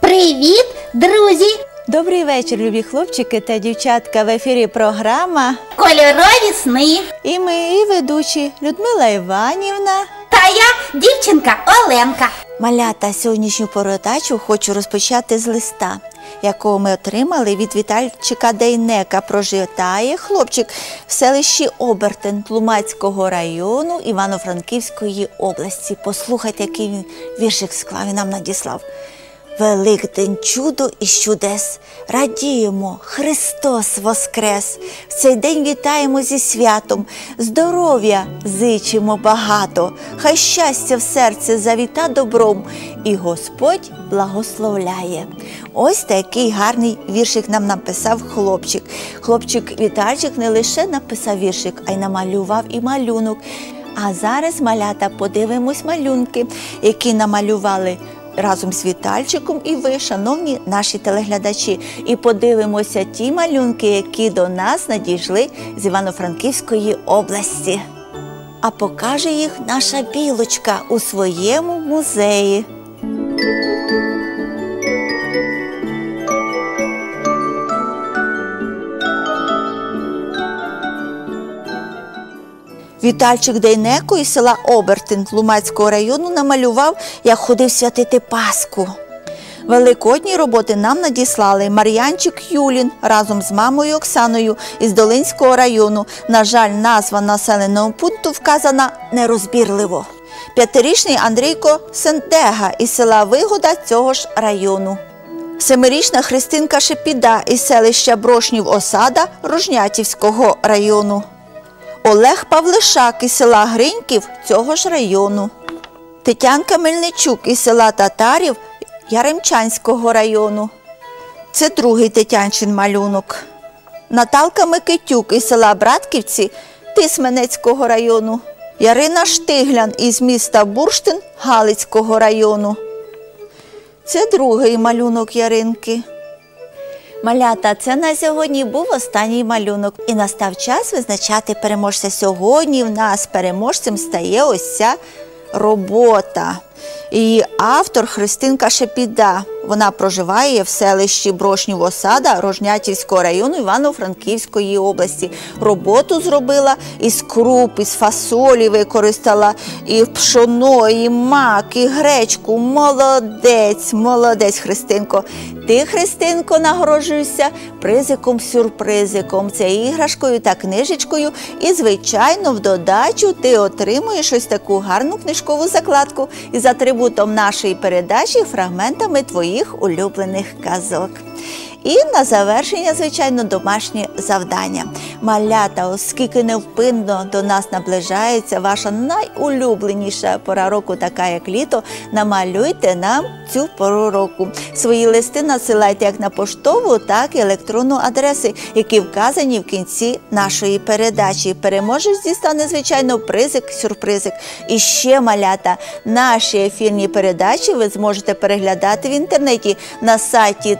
Привет. Добрий вечір, любі хлопчики та дівчатка. В ефірі програма. Кольорові сни. І ми, і ведучі Людмила Іванівна. Та я дівчинка Оленка. Малята сьогоднішню передачу хочу розпочати з листа, якого ми отримали від Вітальчика Дейнека. Прожитає хлопчик в селищі Обертен Тлумацького району Івано-Франківської області. Послухайте, який він віршик склав і нам надіслав. Великдень чудо і чудес. Радіємо, Христос Воскрес! В цей день вітаємо зі святом, здоров'я зичимо багато, хай щастя в серце завіта добром, і Господь благословляє. Ось такий гарний віршик нам написав хлопчик. Хлопчик Вітальчик не лише написав віршик, а й намалював і малюнок. А зараз, малята, подивимось малюнки, які намалювали разом з Вітальчиком і ви, шановні наші телеглядачі, і подивимося ті малюнки, які до нас надійшли з Івано-Франківської області. А покаже їх наша білочка у своєму музеї. Вітальчик Дейнеко із села Обертин Лумацького району намалював, як ходив святити Пасху. Великодні роботи нам надіслали Мар'янчик Юлін разом з мамою Оксаною із Долинського району. На жаль, назва населеного пункту вказана нерозбірливо. П'ятирічний Андрійко Сентега із села Вигода цього ж району. Семирічна Христинка Шепіда із селища Брошнів Осада Рожнятівського району. Олег Павлишак із села Гриньків цього ж району. Тетянка Мельничук із села Татарів Яремчанського району. Це другий Тетянчин малюнок. Наталка Микитюк із села Братківці Тисменецького району. Ярина Штиглян із міста Бурштин Галицького району. Це другий малюнок Яринки. Малята, це на сьогодні був останній малюнок. І настав час визначати переможця. Сьогодні в нас переможцем стає ось ця робота. Її автор Христинка Шепіда. Вона проживає в селищі Брошнів Осада Рожнятівського району Івано-Франківської області. Роботу зробила із круп, із фасолі використала і пшоно, і мак, і гречку. Молодець, молодець, Христинко. Ти, Христинко, нагороджуєшся призиком-сюрпризиком. Це іграшкою та книжечкою. І, звичайно, в додачу ти отримуєш ось таку гарну книжкову закладку із атрибутом нашої передачі, фрагментами твоїх улюблених казок. І на завершення, звичайно, домашнє завдання. Малята, оскільки невпинно до нас наближається ваша найулюбленіша пора року, така як літо, намалюйте нам цю пору року. Свої листи надсилайте як на поштову, так і електронну адреси, які вказані в кінці нашої передачі. Переможець дістане, звичайно, призик, сюрпризик. І ще малята, наші ефірні передачі ви зможете переглядати в інтернеті на сайті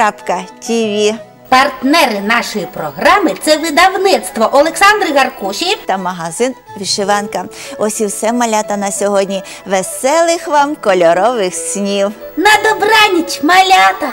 tisa1.tv. Партнери нашої програми це видавництво Олександри Гаркуші. та магазин Вишиванка. Ось і все малята на сьогодні. Веселих вам кольорових снів! На добраніч, малята!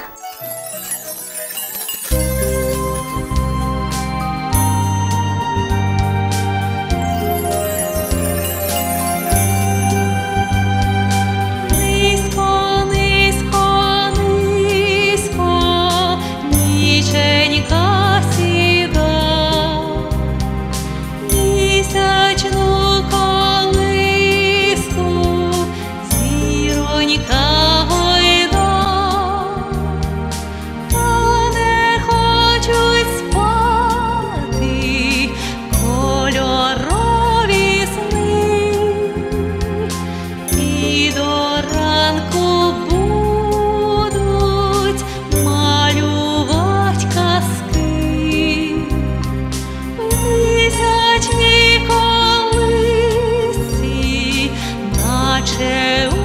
noche